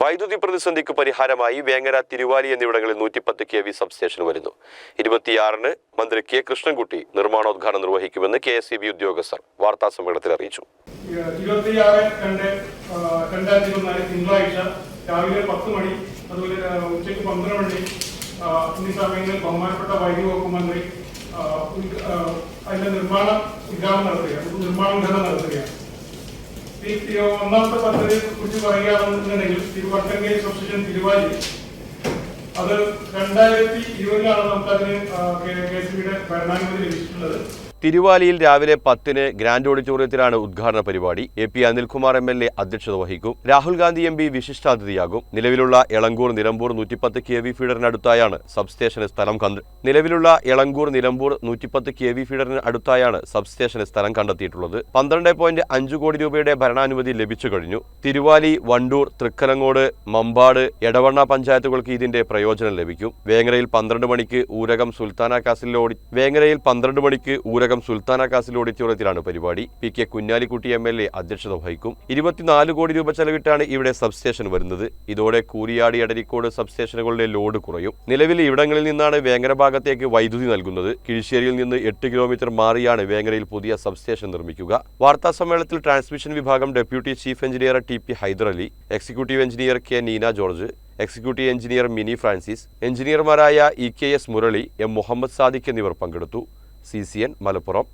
വൈദ്യുതി പ്രതിസന്ധിക്ക് പരിഹാരമായി വേങ്ങര തിരുവാലി എന്നിവിടങ്ങളിൽ നൂറ്റിപ്പത്ത് കെ വി സബ്സ്റ്റേഷൻ വരുന്നു. ഇരുപത്തിയാറിന് മന്ത്രി കെ കൃഷ്ണൻകുട്ടി നിർമ്മാണോദ്ഘാടനം നിർവഹിക്കുമെന്ന് കെ എസ് ബി ഉദ്യോഗസ്ഥർ വാർത്താ സമ്മേളനത്തിൽ അറിയിച്ചു. രാവിലെ പത്ത് മണി അതുപോലെ ഉച്ചയ്ക്ക് പന്ത്രണ്ട് മണി എന്നീ സമയങ്ങളിൽ ബഹുമാനപ്പെട്ട വൈദ്യുതി വകുപ്പ് മന്ത്രി അതിന്റെ നിർമ്മാണ ഉദ്ഘാടനം നടത്തുകയാണ്. നിർമ്മാണോദ്ഘാടനം നടത്തുകയാണ്. ഈ ഒന്നാമത്തെ പദ്ധതിയെ കുറിച്ച് പറയുകയാണെന്നുണ്ടെങ്കിൽ തിരുവട്ടങ്കേരി സബ്സ്റ്റേഷൻ തിരുവാലി. അത് രണ്ടായിരത്തി ഇരുപതിലാണ് നമുക്കതിന് കെ എസ് ബിയുടെ ഭരണാനുമതി ലഭിച്ചിട്ടുള്ളത്. തിരുവാലിയിൽ രാവിലെ പത്തിന് ഗ്രാൻഡ് ഓഡിറ്റോറിയത്തിലാണ് ഉദ്ഘാടന പരിപാടി. A P Anilkumar M L A അധ്യക്ഷത വഹിക്കും. രാഹുൽ ഗാന്ധി എം പി വിശിഷ്ടാതിഥിയാകും. നിലവിലുള്ള എളങ്കൂർ നിലമ്പൂർ നൂറ്റിപ്പത്ത് കെ വി ഫീഡറിനടുത്തായാണ് സബ്സ്റ്റേഷന് സ്ഥലം കണ്ട് നിലവിലുള്ള എളങ്കൂർ നിലമ്പൂർ നൂറ്റിപ്പത്ത് കെ വി ഫീഡറിന് അടുത്തായാണ് സബ്സ്റ്റേഷന് സ്ഥലം കണ്ടെത്തിയിട്ടുള്ളത്. പന്ത്രണ്ട് പോയിന്റ് അഞ്ച് കോടി രൂപയുടെ ഭരണാനുമതി ലഭിച്ചു കഴിഞ്ഞു. തിരുവാലി വണ്ടൂർ തൃക്കലങ്ങോട് മമ്പാട് എടവണ്ണ പഞ്ചായത്തുകൾക്ക് ഇതിന്റെ പ്രയോജനം ലഭിക്കും. വേങ്ങരയിൽ പന്ത്രണ്ട് മണിക്ക് ഊരകം സുൽത്താന കാസിൽ ഓഡി വേങ്ങരയിൽ പന്ത്രണ്ട് മണിക്ക് ഊരകം സുൽത്താന കാസിൽ ഓഡിറ്റോറിയത്തിലാണ് പരിപാടി. P K Kunhalikutty M L A അധ്യക്ഷത വഹിക്കും. ഇരുപത്തിനാല് കോടി രൂപ ചെലവിട്ടാണ് ഇവിടെ സബ്സ്റ്റേഷൻ വരുന്നത്. ഇതോടെ കൂരിയാടി എടരിക്കോട് സബ്സ്റ്റേഷനുകളുടെ ലോഡ് കുറയും. നിലവിൽ ഇവിടങ്ങളിൽ നിന്നാണ് വേങ്ങര ഭാഗത്തേക്ക് വൈദ്യുതി നൽകുന്നത്. കിഴിശ്ശേരിയിൽ നിന്ന് എട്ട് കിലോമീറ്റർ മാറിയാണ് വേങ്ങരയിൽ പുതിയ സബ്സ്റ്റേഷൻ നിർമ്മിക്കുക. വാർത്താ സമ്മേളനത്തിൽ ട്രാൻസ്മിഷൻ വിഭാഗം deputy chief engineer T P Hyderali executive engineer K Neena George executive engineer Mini Francis എഞ്ചിനീയർമാരായ E K S Murali M Muhammad Sadiq എന്നിവർ പങ്കെടുത്തു. C C N Malappuram